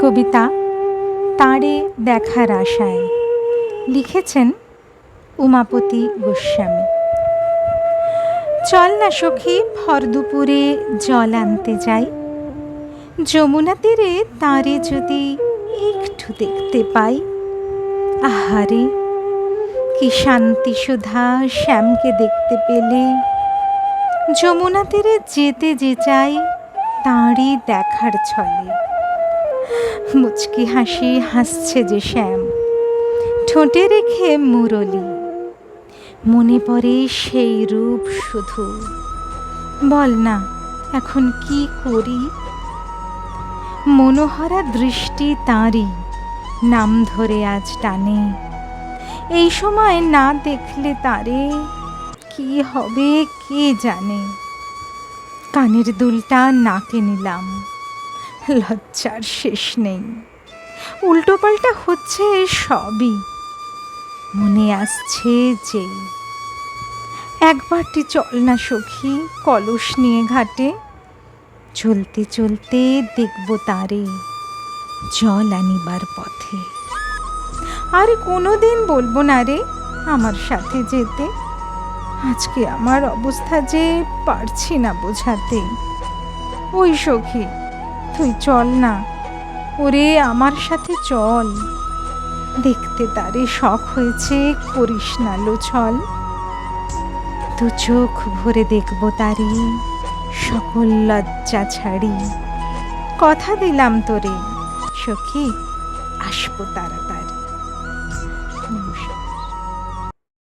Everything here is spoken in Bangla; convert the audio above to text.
কবিতা তাঁরে দেখার আশায়। লিখেছেন উমাপতি গোস্বামী। চল না সখী, ভর দুপুরে জল আনতে যাই। যমুনা তীরে তাঁরে যদি একটু দেখতে পাই। আহারে, কি শান্তি সুধা শ্যামকে দেখতে পেলে। যমুনা তীরে যেতে যে চাই, তাঁরই দেখার ছলে। মুচকি হাসি হাসছে যে শ্যাম। ঠোঁটে রেখে মুরলি। মনে পড়ে সেই রূপ শুধু। বল না, এখন কি করি? মনোহরা দৃষ্টি তাঁরই, নাম ধরে আজ টানে। এই সময় না দেখলে তারে কি হবে কে জানে? কানের দুলটা নাকে নিলাম। লজ্জার শেষ নেই। উল্টোপাল্টা হচ্ছে সবই। মনে আসছে যে একবারটি চল না সখী, কলস নিয়ে ঘাটে। চলতে চলতে দেখব তারে জল আনিবার পথে। আর কোনো দিন বলব না রে আমার সাথে যেতে। আজকে আমার অবস্থা যে পারছি না বোঝাতে। ওই সখী তুই চল না। ওরে, আমার সাথে চল। দেখতে তারে শখ হয়েছে, করিস না লো ছল। দু চোখ ভরে দেখব তারি, সকল লজ্জা ছাড়ি। কথা দিলাম তোরে, সখী, আসব তারা